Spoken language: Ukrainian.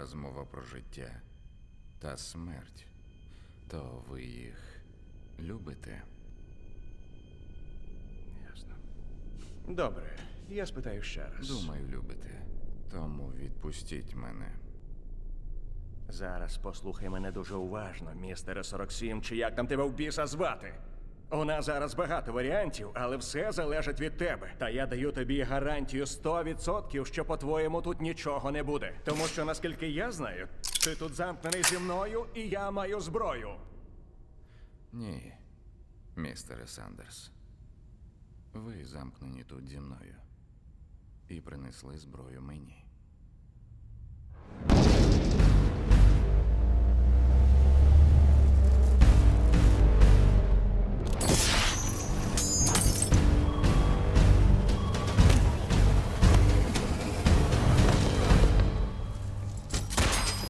розмова про життя та смерть, то ви їх любите? Ясно. Добре, я спитаю ще раз. Думаю, любите. Тому відпустіть мене. Зараз послухай мене дуже уважно, містере 47, чи як там тебе в біса звати. У нас зараз багато варіантів, але все залежить від тебе. Та я даю тобі гарантію 100%, що по-твоєму тут нічого не буде. Тому що, наскільки я знаю, ти тут замкнений зі мною, і я маю зброю. Ні, містере Сандерс. Ви замкнені тут зі мною і принесли зброю мені.